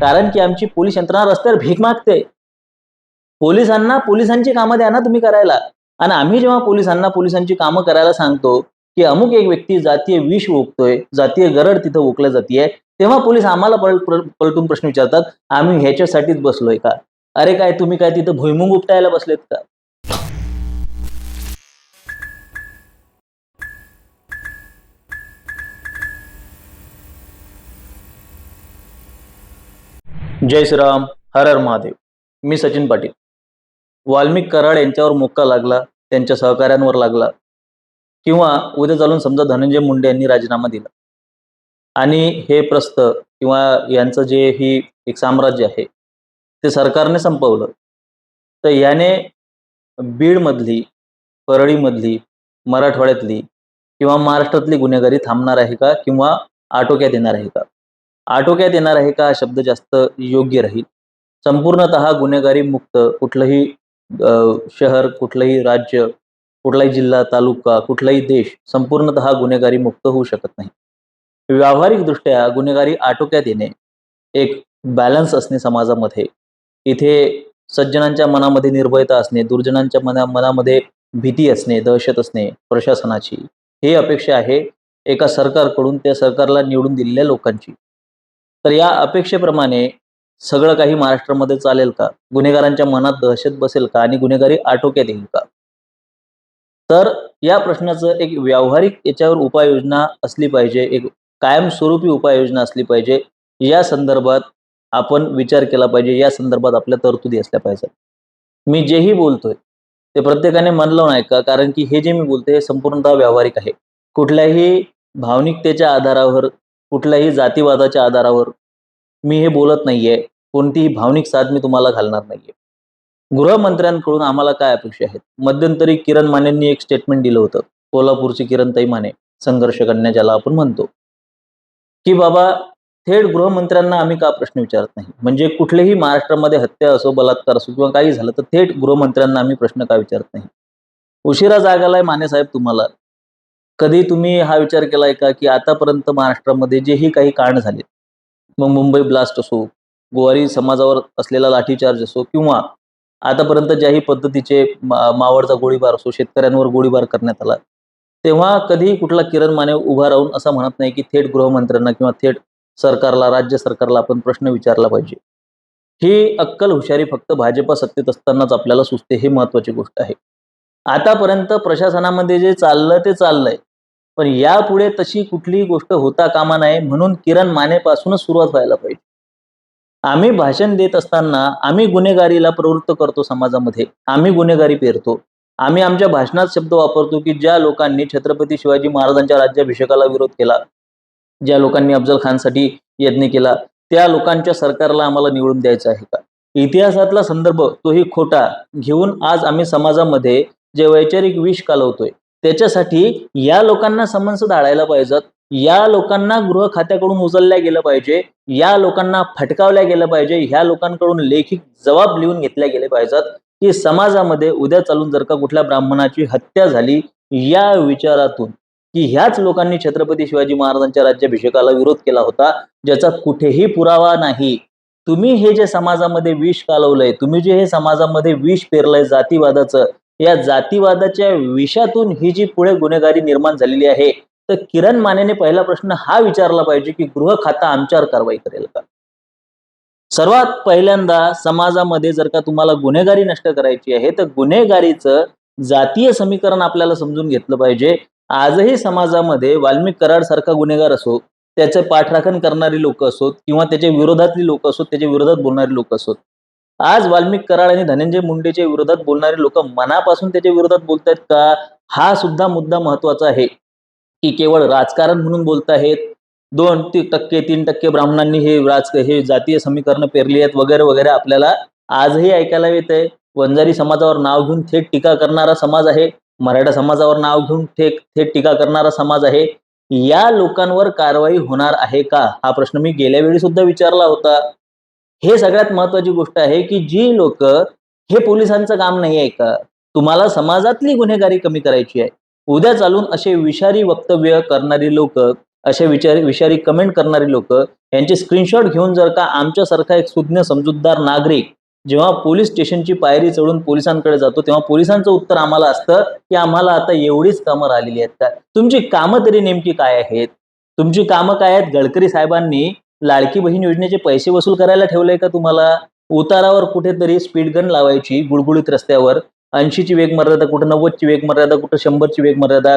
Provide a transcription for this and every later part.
कारण की आमची पोलीस यंत्रणा रस्त्यावर भीक मागते. पोलिसांना पोलिसांची कामं द्या ना तुम्ही करायला. आणि आम्ही जेव्हा पोलिसांना पोलिसांची कामं करायला सांगतो की अमुक एक व्यक्ती जातीय विष ओकतोय जातीय गरड तिथं ओकलं जातीये तेव्हा पोलीस आम्हाला पल- पल- पलटून प्रश्न विचारतात आम्ही ह्याच्यासाठीच बसलोय का? अरे काय तुम्ही काय तिथं भुईमुंग उपटायला बसलेत का? जय श्रीराम हर हर महादेव. मी सचिन पाटील. वाल्मिक कराड यांच्यावर मोक्का लागला त्यांच्या सहकाऱ्यांवर लागला. किंवा उद्या चालून समजा धनंजय मुंडे यांनी राजीनामा दिला. आणि हे प्रस्त किंवा यांचं जे ही एक साम्राज्य आहे ते सरकारने संपवलं. तर याने बीडमधली परळीमधली मराठवाड्यातली किंवा महाराष्ट्रातली गुन्हेगारी थांबणार आहे का? किंवा आटोक्यात येणार आहे का? आटोक्यात येणार आहे का शब्द जास्त योग्य राहील? संपूर्णतः गुन्हेगारी मुक्त कुठलंही शहर कुठलंही राज्य कुठलाही जिल्हा तालुका कुठलाही देश संपूर्णतः गुन्हेगारी मुक्त होऊ शकत नाही. व्यावहारिकदृष्ट्या गुन्हेगारी आटोक्यात येणे एक बॅलन्स असणे समाजामध्ये इथे सज्जनांच्या मनामध्ये निर्भयता असणे दुर्जनांच्या मना मनामध्ये भीती असणे दहशत असणे प्रशासनाची ही अपेक्षा आहे एका सरकारकडून त्या सरकारला निवडून दिलेल्या लोकांची. तर या अपेक्षेप्रमाणे सगळं काही महाराष्ट्रामध्ये चालेल का? गुन्हेगारांच्या मनात दहशत बसेल का? आणि गुन्हेगारी आटोक्यात येईल का? तर या प्रश्नाचं एक व्यावहारिक याच्यावर उपाययोजना असली पाहिजे एक कायमस्वरूपी उपाययोजना असली पाहिजे या संदर्भात आपण विचार केला पाहिजे या संदर्भात आपल्या तरतुदी असल्या पाहिजेत. मी जेही बोलतोय ते प्रत्येकाने म्हणलं नाही का? कारण की हे जे मी बोलतोय हे संपूर्णतः व्यावहारिक आहे. कुठल्याही भावनिकतेच्या आधारावर कुठल्याही जातीवादाच्या आधारावर मी हे बोलत नाहीये. कोणतीही भावनिक साथ मी तुम्हाला घालणार नाहीये. गृहमंत्र्यांकडून आम्हाला काय अपेक्षा आहेत? मध्यंतरी किरण मानेंनी एक स्टेटमेंट दिलं होतं. कोल्हापूरची किरणताई माने संघर्ष कन्या ज्याला आपण म्हणतो. की बाबा थेट गृहमंत्र्यांना आम्ही का प्रश्न विचारत नाही? म्हणजे कुठलेही महाराष्ट्रामध्ये हत्या असो बलात्कार असो किंवा काही झालं तर थेट गृहमंत्र्यांना आम्ही प्रश्न का विचारत नाही? उशिरा जागाला आहे माने साहेब तुम्हाला. कधी तुम्ही हा विचार केलाय का की आतापर्यंत महाराष्ट्रामध्ये जेही काही कांड झाले मग मुंबई ब्लास्ट असो गोवारी समाजावर असलेला लाठीचार्ज असो किंवा आतापर्यंत ज्याही पद्धतीचे मावळचा गोळीबार असो शेतकऱ्यांवर गोळीबार करण्यात आला तेव्हा कधीही कुठला किरण माने उभा राहून असं म्हणत नाही की थेट गृहमंत्र्यांना किंवा थेट सरकारला राज्य सरकारला आपण प्रश्न विचारला पाहिजे. ही अक्कल हुशारी फक्त भाजपा सत्तेत असतानाच आपल्याला सुचते ही महत्वाची गोष्ट आहे. आतापर्यंत प्रशासनामध्ये जे चाललं ते चाललंय. पण यापुढे तशी कुठलीही गोष्ट होता कामा नये म्हणून किरण मानेपासूनच सुरुवात व्हायला पाहिजे. आम्ही भाषण देत असताना आम्ही गुन्हेगारीला प्रवृत्त करतो समाजामध्ये. आम्ही गुन्हेगारी पेरतो. आम्ही आमच्या भाषणात शब्द वापरतो की ज्या लोकांनी छत्रपती शिवाजी महाराजांच्या राज्याभिषेकाला विरोध केला ज्या लोकांनी अफजल खानसाठी यज्ञ केला त्या लोकांच्या सरकारला आम्हाला निवडून द्यायचं आहे का? इतिहासातला संदर्भ तोही खोटा घेऊन आज आम्ही समाजामध्ये जे वैचारिक विष कालवतोय त्याच्यासाठी या लोकांना समन्स धाडायला पाहिजेत. या लोकांना गृह खात्याकडून उचलल्या गेलं पाहिजे. या लोकांना फटकावल्या गेलं पाहिजे. ह्या लोकांकडून लेखी जबाब लिहून घेतल्या गेले पाहिजेत. की समाजामध्ये उद्या चालून जर का कुठल्या ब्राह्मणाची हत्या झाली या विचारातून की ह्याच लोकांनी छत्रपती शिवाजी महाराजांच्या राज्याभिषेकाला विरोध केला होता ज्याचा कुठेही पुरावा नाही. तुम्ही हे जे समाजामध्ये विष कालवलंय तुम्ही जे हे समाजामध्ये विष पेरलंय जातीवादाचं या जातीवादाच्या विषातून ही जी पुढे गुन्हेगारी निर्माण झालेली आहे तर किरण मानेने पहिला प्रश्न हा विचारला पाहिजे की गृह खाता आमच्यावर कारवाई करेल का? सर्वात पहिल्यांदा समाजामध्ये जर का तुम्हाला गुन्हेगारी नष्ट करायची आहे तर गुन्हेगारीचं जातीय समीकरण आपल्याला समजून घेतलं पाहिजे. आजही समाजामध्ये वाल्मिक कराड सारखा गुन्हेगार असो त्याचे पाठराखण करणारी लोक असोत किंवा त्याच्या विरोधातली लोक असोत त्याच्या विरोधात बोलणारी लोक असोत आज वाल्मिक कराड आणि धनंजय मुंडेच्या विरोधात बोलणारे लोक मनापासून त्याच्या विरोधात बोलतायत का? हा सुद्धा मुद्दा महत्त्वाचा आहे. की केवळ राजकारण म्हणून बोलतायत दोन टक्के तीन टक्के ब्राह्मणांनी हे राज हे जातीय समीकरण पेरली आहेत वगैरे वगैरे आपल्याला आजही ऐकायला येत आहे वंजारी समाजावर नाव घेऊन थेट टीका करणारा समाज आहे. मराठा समाजावर नाव घेऊन थेट थेट टीका करणारा समाज आहे. या लोकांवर कारवाई होणार आहे का? हा प्रश्न मी गेल्या वेळी सुद्धा विचारला होता. हे सगळ्यात महत्वाची गोष्ट आहे की जी लोक हे पोलिसांचं काम नाही आहे का? तुम्हाला समाजातली गुन्हेगारी कमी करायची आहे. उद्या चालून असे विषारी वक्तव्य करणारी लोक असे विचार विषारी कमेंट करणारी लोक यांचे स्क्रीनशॉट घेऊन जर का आमच्यासारखा एक सुज्ञ समजूतदार नागरिक जेव्हा पोलीस स्टेशनची पायरी चढून पोलिसांकडे जातो तेव्हा पोलिसांचं उत्तर आम्हाला असतं की आम्हाला आता एवढीच कामं राहिलेली आहेत का? तुमची कामं तरी नेमकी काय आहेत? तुमची कामं काय आहेत? गडकरी साहेबांनी लाडकी बहीण योजनेचे पैसे वसूल करायला ठेवलंय का तुम्हाला? उतारावर कुठेतरी स्पीड गन लावायची गुळगुळीत रस्त्यावर. ऐंशीची वेग मर्यादा कुठं नव्वदची वेग मर्यादा कुठं शंभरची वेग मर्यादा?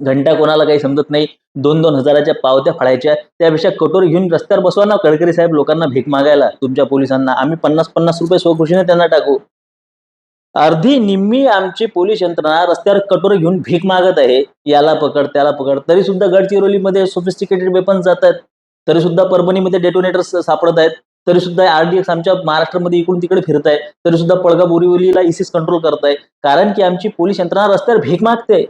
घंटा कोणाला काही समजत नाही. दोन दोन हजाराच्या पावत्या फाडायच्या. त्यापेक्षा कटोरी घेऊन रस्त्यावर बसवा ना गडकरी साहेब लोकांना भीक मागायला तुमच्या पोलिसांना. आम्ही पन्नास पन्नास रुपये स्वखुशीने त्यांना टाकू. अर्धी निम्मी आमची पोलीस यंत्रणा रस्त्यावर कटोरी घेऊन भीक मागत आहे. याला पकड त्याला पकड. तरी सुद्धा गडचिरोलीमध्ये सोफिस्टिकेटेड वेपन जातात. तरी सुद्धा परभणीमध्ये डेटोनेटर्स सापडत आहेत. तरी सुद्धा आरडीएक्स आमच्या महाराष्ट्रामध्ये इकडून तिकडे फिरत आहे तरी सुद्धा पळगा बोरिवलीला इसिस कंट्रोल करत आहे कारण की आमची पोलीस यंत्रणा रस्त्यावर भीक मागते.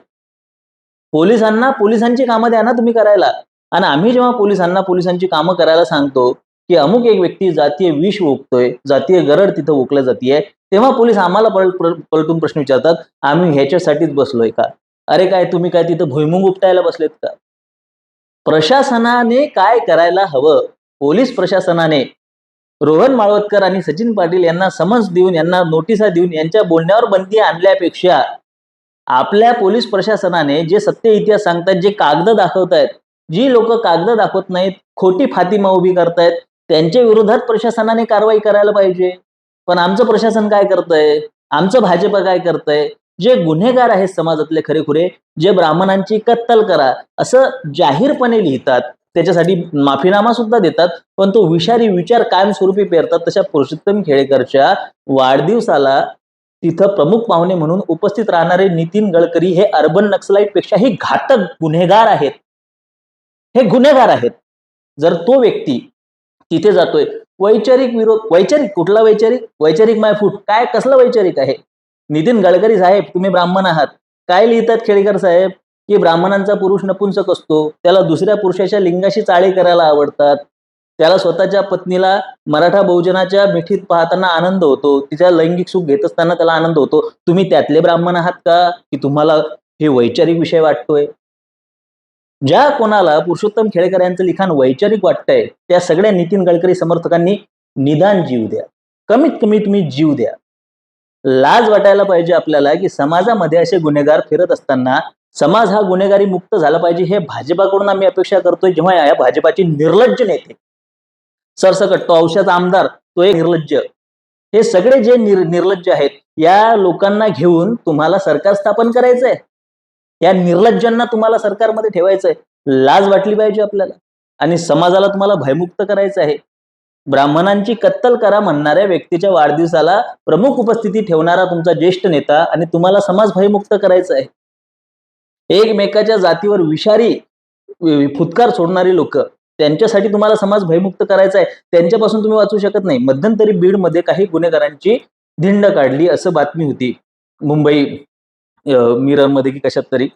पोलिसांना पोलिसांची कामं द्या ना तुम्ही करायला. आणि आम्ही जेव्हा पोलिसांना पोलिसांची कामं करायला सांगतो की अमुक एक व्यक्ती जातीय विष ओकतोय जातीय गरड तिथं ओकल्या जातीय तेव्हा पोलीस आम्हाला पल- पलटून प्रश्न विचारतात आम्ही ह्याच्यासाठीच बसलोय का? अरे काय तुम्ही काय तिथं भुईमुंग उपटायला बसलेत का? प्रशासनाने काय करायला हवं? पोलीस प्रशासनाने. रोहन माळवतकर आणि सचिन पाटील यांना समन्स देऊन यांना नोटिसा देऊन यांच्या बोलण्यावर बंदी आणल्यापेक्षा आपल्या पोलीस प्रशासनाने जे सत्य इतिहास सांगतायत जे कागद दाखवतायत जी लोक कागद दाखवत नाहीत खोटी फातिमा उभी करतायत त्यांच्या विरोधात प्रशासनाने कारवाई करायला पाहिजे. पण आमचं प्रशासन काय करतंय? आमचं भाजप काय करतंय? जे गुन्हेगार आहेत समाजातले खरेखुरे जे ब्राह्मणांची कत्तल करा असं जाहीरपणे लिहितात. त्याच्यासाठी माफीनामा सुद्धा देतात पण तो विषारी विचार कायमस्वरूपी पेरतात. तशा पुरुषोत्तम खेळेकरच्या वाढदिवसाला तिथं प्रमुख पाहुणे म्हणून उपस्थित राहणारे नितीन गडकरी हे अर्बन नक्सलाईट पेक्षाही घातक गुन्हेगार आहेत. हे गुन्हेगार आहेत. जर तो व्यक्ती तिथे जातोय वैचारिक विरोध वैचारिक कुठला वैचारिक? वैचारिक माय फूट. काय कसलं वैचारिक आहे? नितीन गडकरी साहेब तुम्ही ब्राह्मण आहात. काय लिहितात खेडेकर साहेब? की ब्राह्मणांचा पुरुष नपुंसक असतो त्याला दुसऱ्या पुरुषाच्या लिंगाशी चाळी करायला आवडतात. त्याला स्वतःच्या पत्नीला मराठा बहुजनाच्या मिठीत पाहताना आनंद होतो तिच्या लैंगिक सुख घेत असताना त्याला आनंद होतो. तुम्ही त्यातले ब्राह्मण आहात का? की तुम्हाला हे वैचारिक विषय वाटतोय? ज्या कोणाला पुरुषोत्तम खेडेकर यांचं लिखाण वैचारिक वाटतंय त्या सगळ्या नितीन गडकरी समर्थकांनी निदान जीव द्या. कमीत कमी तुम्ही जीव द्या. लाज वाटायला पाहिजे आपल्याला की समाजामध्ये असे गुन्हेगार फिरत असताना समाज हा गुन्हेगारी मुक्त झाला पाहिजे हे भाजपाकडून आम्ही अपेक्षा करतोय जेव्हा या भाजपाची निर्लज्ज नेते सरसकट तो औषध आमदार तो एक निर्लज्ज हे सगळे जे निर निर्लज्ज आहेत या लोकांना घेऊन तुम्हाला सरकार स्थापन करायचंय. या निर्लज्जांना तुम्हाला सरकारमध्ये ठेवायचंय. लाज वाटली पाहिजे आपल्याला. आणि समाजाला तुम्हाला भयमुक्त करायचं आहे. ब्राह्मणांची कत्तल करा म्हणणाऱ्या व्यक्तीच्या वाढदिवसाला प्रमुख उपस्थिती ठेवणारा तुमचा ज्येष्ठ नेता आणि तुम्हाला समाज भयमुक्त करायचं आहे. एकमेकाच्या जातीवर विषारी फुतकार सोडणारी लोक त्यांच्यासाठी तुम्हाला समाज भयमुक्त करायचा आहे. त्यांच्यापासून तुम्ही वाचू शकत नाही. मध्यंतरी बीडमध्ये काही गुन्हेगारांची धिंड काढली असं बातमी होती. मुंबई मिररमध्ये की कशात तरी.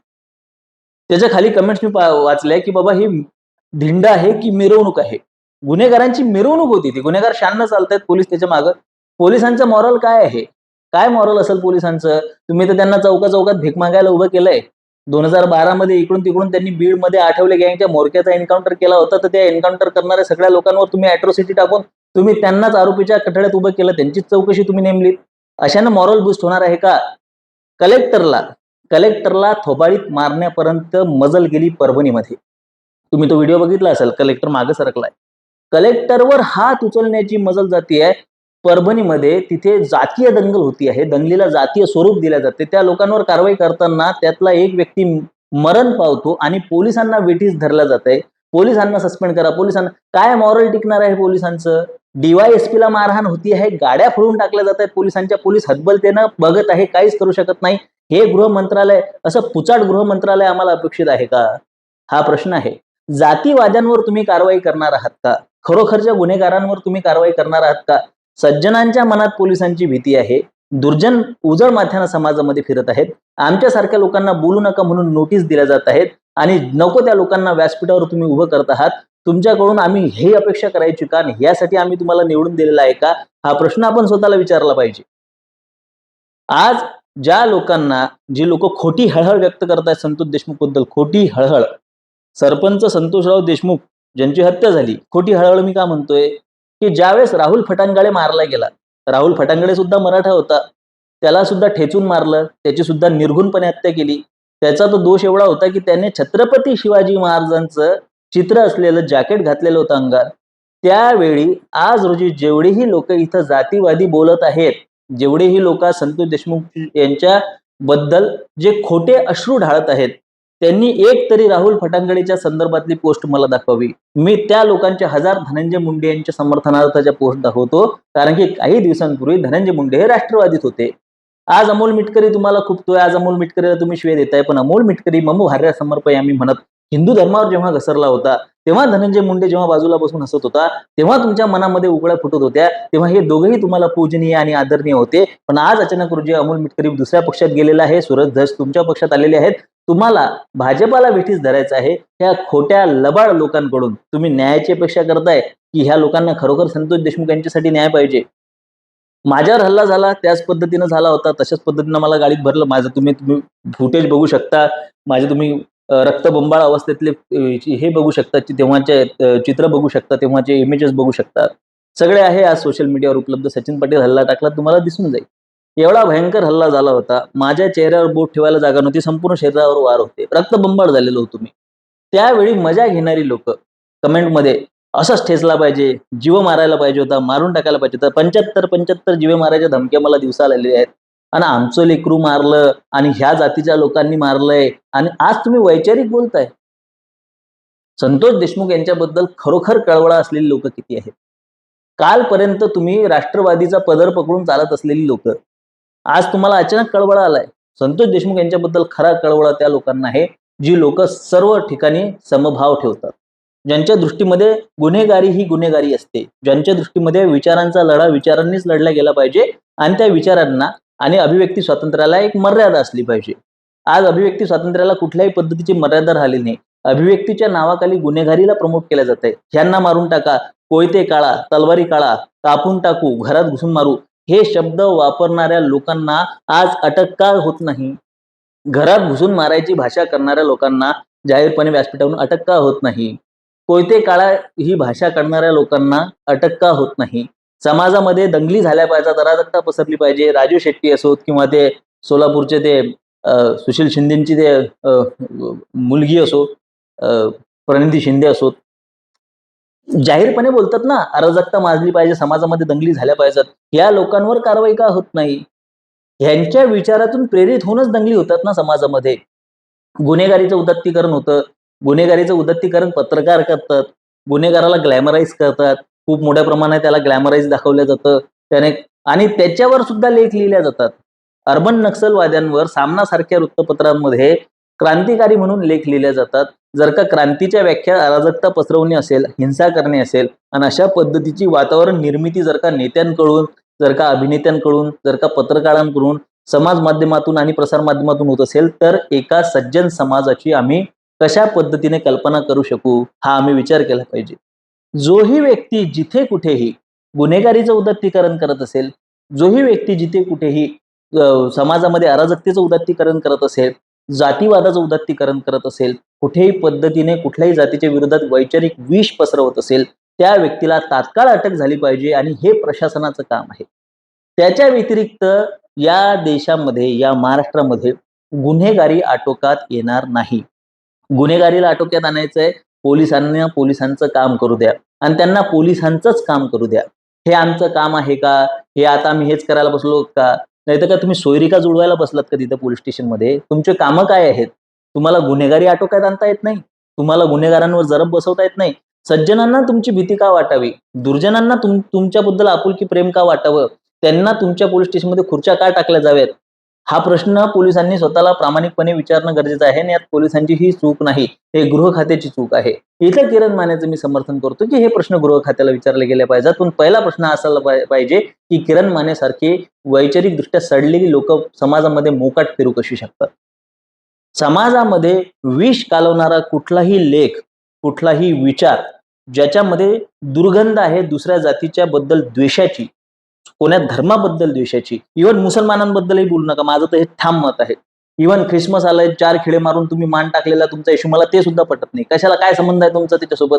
त्याच्याखाली कमेंट्स मी वाचल्या की बाबा ही धिंड आहे की मिरवणूक आहे? गुन्हेगारांची मिरवणूक होती. ती गुन्हेगार शांत चालतायत पोलीस त्याच्या मागं. पोलिसांचं मॉरल काय आहे? काय मॉरल असेल पोलिसांचं? तुम्ही तर त्यांना चौका चौकात भीक मागायला उभं केलंय. दोन हजार बारा मध्ये इकडून तिकडून त्यांनी बीडमध्ये आठवले गँगच्या मोरक्याचा एन्काउंटर केला होता. तर त्या एन्काउंटर करणाऱ्या सगळ्या लोकांवर तुम्ही अॅट्रॉसिटी टाकून तुम्ही त्यांनाच आरोपीच्या कठड्यात उभं केलं. त्यांचीच चौकशी तुम्ही नेमलीत. अशानं मॉरल बुस्ट होणार आहे का? कलेक्टरला कलेक्टरला थोबाळीत मारण्यापर्यंत मजल गेली परभणीमध्ये. तुम्ही तो व्हिडिओ बघितला असेल? कलेक्टर मागे सरकलाय. कलेक्टरवर हात उचलण्याची मजल जाती आहे. परभणीमध्ये तिथे जातीय दंगल होती आहे. दंगलीला जातीय स्वरूप दिल्या जाते. त्या लोकांवर कारवाई करताना त्यातला एक व्यक्ती मरण पावतो आणि पोलिसांना वेठीस धरला जात आहे पोलिसांना सस्पेंड करा. पोलिसांना काय मॉरल टिकणार आहे पोलिसांचं? डीवायएसपीला मारहाण होती आहे. गाड्या फोडून टाकल्या जात आहेत पोलिसांच्या. पोलीस हतबलतेनं बघत आहे. काहीच करू शकत नाही. हे गृह मंत्रालय असं पुचाट गृह मंत्रालय आम्हाला अपेक्षित आहे का? हा प्रश्न आहे. जातीवाद्यांवर तुम्ही कारवाई करणार आहात का? खरोखरच्या गुन्हेगारांवर तुम्ही कारवाई करणार आहात का? सज्जनांच्या मनात पोलिसांची भीती आहे. दुर्जन उजळ माथ्यानं समाजामध्ये फिरत आहेत. आमच्यासारख्या लोकांना बोलू नका म्हणून नोटीस दिल्या जात आहेत. आणि नको त्या लोकांना व्यासपीठावर तुम्ही उभं करत आहात. तुमच्याकडून आम्ही हे अपेक्षा करायची का? यासाठी आम्ही तुम्हाला निवडून दिलेला आहे का? हा प्रश्न आपण स्वतःला विचारला पाहिजे. आज ज्या लोकांना जी लोक खोटी हळहळ व्यक्त करत आहेत संतोष देशमुखबद्दल खोटी हळहळ. सरपंच संतोषराव देशमुख ज्यांची हत्या झाली. खोटी हळहळ मी का म्हणतोय? की ज्यावेळेस राहुल फटांगाळे मारला गेला राहुल फटांगडे सुद्धा मराठा होता. त्याला सुद्धा ठेचून मारलं त्याची सुद्धा निर्घुणपणे हत्या केली. त्याचा तो दोष एवढा होता की त्याने छत्रपती शिवाजी महाराजांचं चित्र असलेलं जॅकेट घातलेलं होतं अंगात. त्यावेळी आज रोजी जेवढेही लोक इथं जातीवादी बोलत आहेत जेवढेही लोक संतोष देशमुख यांच्या बद्दल जे खोटे अश्रू ढाळत आहेत त्यांनी एक तरी राहुल फटांगडेच्या संदर्भातली पोस्ट मला दाखवावी. मी त्या लोकांच्या हजार धनंजय मुंडे यांच्या समर्थनार्थाच्या पोस्ट दाखवतो कारण की काही दिवसांपूर्वी धनंजय मुंडे हे राष्ट्रवादीत होते. आज अमोल मिटकरी तुम्हाला खुपतोय आज अमोल मिटकरीला तुम्ही शिवे देताय पण अमोल मिटकरी ममू भार्या समर्पय आम्ही म्हणत हिंदू धर्मावर जेव्हा घसरला होता तेव्हा धनंजय मुंडे जेव्हा बाजूला बसून हसत होता तेव्हा तुमच्या मनामध्ये उघड्या फुटत होत्या तेव्हा हे दोघेही तुम्हाला पूजनीय आणि आदरणीय होते पण आज अचानक रोजी अमोल मिटकरी दुसऱ्या पक्षात गेलेला आहे सूरज धस तुमच्या पक्षात आलेले आहेत तुम्हाला भाजपाला विठीस धरायचं आहे ह्या खोट्या लबाड लोकांकडून तुम्ही न्यायाची अपेक्षा करताय की ह्या लोकांना खरोखर संतोष देशमुख यांच्यासाठी न्याय पाहिजे? माझ्यावर हल्ला झाला त्याच पद्धतीनं झाला होता तशाच पद्धतीनं मला गाडीत भरलं माझं तुम्ही तुम्ही फुटेज बघू शकता माझे तुम्ही रक्तबंबाळ अवस्थेतले हे बघू शकता की तेव्हाचे चित्र बघू शकता तेव्हाचे इमेजेस बघू शकता. सगळे आहे आज सोशल मीडियावर उपलब्ध. सचिन पाटील हल्ला टाकला तुम्हाला दिसून जाईल. एवढा भयंकर हल्ला झाला होता. माझ्या चेहऱ्यावर बोट ठेवायला जागा नव्हती संपूर्ण शरीरावर वार होते. रक्तबंबाळ झालेलो होतो मी. त्यावेळी मजा घेणारी लोक कमेंटमध्ये असंच ठेचला पाहिजे जीव मारायला पाहिजे होता मारून टाकायला पाहिजे होता. पंच्याहत्तर पंच्याहत्तर जीव मारायच्या धमक्या मला दिवसाला आलेल्या आहेत. आणि आमचं लेकरू मारलं आणि ह्या जातीच्या लोकांनी मारलंय. आणि आज तुम्ही वैचारिक बोलताय. संतोष देशमुख यांच्याबद्दल खरोखर कळवळा असलेली लोक किती आहेत? कालपर्यंत तुम्ही राष्ट्रवादीचा पदर पकडून चालत असलेली लोक आज तुम्हाला अचानक कळवळा आलाय. संतोष देशमुख यांच्याबद्दल खरा कळवळा त्या लोकांना आहे जी लोक सर्व ठिकाणी समभाव ठेवतात. ज्यांच्या दृष्टीमध्ये गुन्हेगारी ही गुन्हेगारी असते. ज्यांच्या दृष्टीमध्ये विचारांचा लढा विचारांनीच लढला गेला पाहिजे आणि त्या विचारांना आणि अभिव्यक्ती स्वातंत्र्याला एक मर्यादा असली पाहिजे. आज अभिव्यक्ती स्वातंत्र्याला कुठल्याही पद्धतीची मर्यादा राहिली नाही. अभिव्यक्तीच्या नावाखाली गुन्हेगारीला प्रमोट केलं जात आहे ह्यांना मारून टाका. कोयते काळा तलवारी काळा कापून टाकू घरात घुसून मारू. हे शब्द वापरणाऱ्या लोकांना आज अटक का होत नाही? घरात घुसून मारायची भाषा करणाऱ्या लोकांना जाहीरपणे व्यासपीठावरून अटक का होत नाही? कोयते काळा ही भाषा करणाऱ्या लोकांना अटक का होत नाही? समाजामध्ये दंगली झाल्या पाहिजे दरादत्ता पसरली पाहिजे. राजू शेट्टी असोत किंवा ते सोलापूरचे ते अं, सुशील शिंदेची ते मुलगी असो प्रणिती शिंदे असोत जाहीरपणे बोलतात ना अराजकता माजली पाहिजे समाजामध्ये दंगली झाल्या पाहिजेत. या लोकांवर कारवाई का होत नाही? ह्यांच्या विचारातून प्रेरित होऊनच दंगली होतात ना समाजामध्ये. गुन्हेगारीचं उदत्तीकरण होतं. गुन्हेगारीचं उदत्तीकरण पत्रकार करतात. गुन्हेगाराला ग्लॅमराईज करतात. खूप मोठ्या प्रमाणात त्याला ग्लॅमराईज दाखवलं जातं. त्याने आणि त्याच्यावर सुद्धा लेख लिहिल्या जातात. अर्बन नक्षलवाद्यांवर सामनासारख्या वृत्तपत्रांमध्ये क्रांतिकारी म्हणून लेख लिहिले जातात. जर का क्रांतीच्या व्याख्या अराजकता पसरवणे असेल हिंसा करणे असेल आणि अशा पद्धतीची वातावरण निर्मिती जर का नेत्यांकडून जर का अभिनेत्यांकडून जर का पत्रकारांकडून समाज माध्यमातून आणि प्रसार माध्यमातून होत असेल तर एका सज्जन समाजाची आम्ही कशा पद्धतीने कल्पना करू शकू हा आम्ही विचार केला पाहिजे. जोही व्यक्ती जिथे कुठेही गुन्हेगारीचं उदत्तीकरण करत असेल जोही व्यक्ती जिथे कुठेही समाजामध्ये अराजकतेचं उदत्तीकरण करत असेल जातीवादाचं उदत्तीकरण करत असेल कुठेही पद्धतीने कुठल्याही जातीच्या विरोधात वैचारिक विष पसरवत असेल त्या व्यक्तीला तात्काळ अटक झाली पाहिजे आणि हे प्रशासनाचं काम आहे. त्याच्या व्यतिरिक्त या देशामध्ये या महाराष्ट्रामध्ये गुन्हेगारी आटोक्यात येणार नाही. गुन्हेगारीला आटोक्यात आणायचं आहे पोलिसांना पोलिसांचं काम करू द्या आणि त्यांना पोलिसांचंच काम करू द्या. हे आमचं काम आहे का? हे आता आम्ही हेच करायला बसलो का? नाहीतर का तुम्ही सोयरिका जुळवायला बसलात का तिथं पोलीस स्टेशनमध्ये तुमचे कामं काय आहेत? तुम्हाला गुन्हेगारी आटोक्यात आणता येत नाही? तुम्हाला गुन्हेगारांवर जरब बसवता येत नाही? सज्जनांना तुमची भीती का वाटावी? दुर्जनांना तुम तुमच्याबद्दल आपुलकी प्रेम का वाटावं? त्यांना तुमच्या पोलीस स्टेशनमध्ये खुर्च्या का टाकल्या जाव्यात? हा प्रश्न पोलिसांनी स्वतःला प्रामाणिकपणे विचारणं गरजेचं आहे आणि यात पोलिसांची ही चूक नाही हे गृह खात्याची चूक आहे. इथं किरण मानेचं मी समर्थन करतो की हे प्रश्न गृह खात्याला विचारले गेले पाहिजेत. पण पहिला प्रश्न असायला पाहि- पाहिजे की किरण माने सारखे वैचारिकदृष्ट्या सडलेली लोक समाजामध्ये मोकाट फिरू कशी शकतात? समाजामध्ये विष कालवणारा कुठलाही लेख कुठलाही विचार ज्याच्यामध्ये दुर्गंध आहे दुसऱ्या जातीच्या बद्दल द्वेषाची कोण्या धर्माबद्दल द्वेषाची? इव्हन मुसलमानांबद्दलही बोलू नका. माझं तर हे ठाम मत आहे. इव्हन ख्रिसमस आलंय चार खिळे मारून तुम्ही मान टाकलेला तुमचा येशू मला ते सुद्धा पटत नाही. कशाला काय संबंध आहे तुमचा त्याच्यासोबत?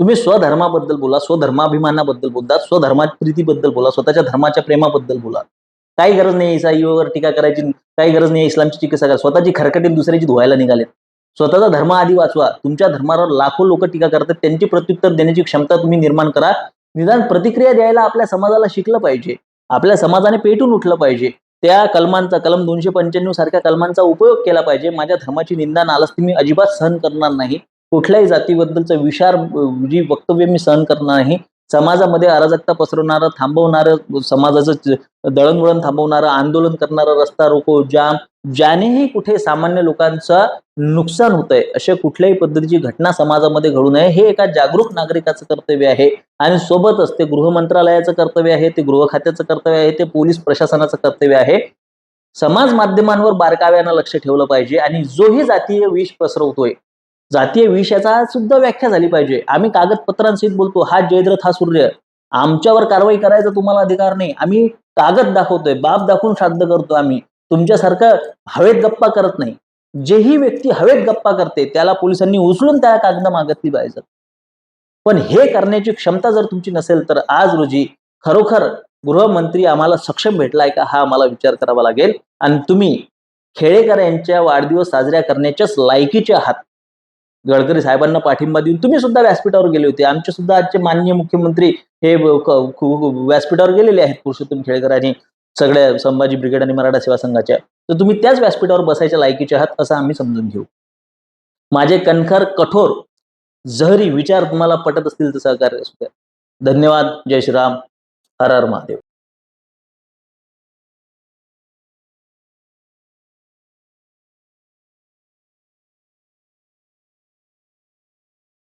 तुम्ही स्वधर्माबद्दल बोला स्वधर्माभिमानाबद्दल बोला स्वधर्माच्या प्रीतीबद्दल बोला स्वतःच्या धर्माच्या प्रेमाबद्दल बोला. काही गरज नाही इसाईवर टीका करायची काही गरज नाही इस्लामची टीका करा. स्वतःची खरकटी दुसऱ्याची धुवायला निघालेत. स्वतःचा धर्म आधी वाचवा. तुमच्या धर्मावर लाखो लोक टीका करतात त्यांची प्रत्युत्तर देण्याची क्षमता तुम्ही निर्माण करा. निदान प्रतिक्रिया द्यायला आपल्या समाजाला शिकलं पाहिजे. आपल्या समाजाने पेटून उठलं पाहिजे. त्या कलमांचा कलम दोनशे पंच्याण्णव सारख्या कलमांचा उपयोग केला पाहिजे. माझ्या धर्माची निंदा नालस्ती मी अजिबात सहन करणार नाही. कुठल्याही जातीबद्दलचं विचार जी वक्तव्य मी सहन करणार नाही. समाजामध्ये अराजकता पसरवणारं थांबवणारं समाजाचं दळणवळण थांबवणारं आंदोलन करणारं रस्ता रोको जाम ज्यानेही कुठे सामान्य लोकांचं नुकसान होतंय अशा कुठल्याही पद्धतीची घटना समाजामध्ये घडू नये हे एका जागरूक नागरिकाचं कर्तव्य आहे. आणि सोबतच ते गृह मंत्रालयाचं कर्तव्य आहे ते गृह खात्याचं कर्तव्य आहे ते पोलीस प्रशासनाचं कर्तव्य आहे. समाज माध्यमांवर बारकाव्यानं लक्ष ठेवलं पाहिजे आणि जोही जातीय विष पसरवतोय जातीय विष याचा सुद्धा व्याख्या झाली पाहिजे. आम्ही कागदपत्रांसहित बोलतो हा जयद्रथ हा सूर्य. आमच्यावर कारवाई करायचा तुम्हाला अधिकार नाही. आम्ही कागद दाखवतोय बाप दाखवून श्राद्ध करतो आम्ही. तुमच्यासारखं हवेत गप्पा करत नाही. जेही व्यक्ती हवेत गप्पा करते त्याला पोलिसांनी उचलून त्या कागद मागतली पाहिजेत. पण हे करण्याची क्षमता जर तुमची नसेल तर आज रोजी खरोखर गृहमंत्री आम्हाला सक्षम भेटलाय का हा आम्हाला विचार करावा लागेल. आणि तुम्ही खेडेकर यांच्या वाढदिवस साजऱ्या करण्याच्याच लायकीचे आहात. गडकरी साहेबांना पाठिंबा देऊन तुम्ही सुद्धा व्यासपीठावर गेले होते. आमचे सुद्धा आजचे माननीय मुख्यमंत्री हे व्यासपीठावर गेलेले आहेत पुरुषोत्तम खेळकर आणि सगळ्या संभाजी ब्रिगेड आणि मराठा सेवा संघाच्या. तर तुम्ही त्याच व्यासपीठावर बसायच्या लायकीचे आहात असं आम्ही समजून घेऊ. माझे कणखर कठोर जहरी विचार तुम्हाला पटत असतील तर सहकार्य असू द्या. धन्यवाद. जय श्रीराम. हर हर महादेव.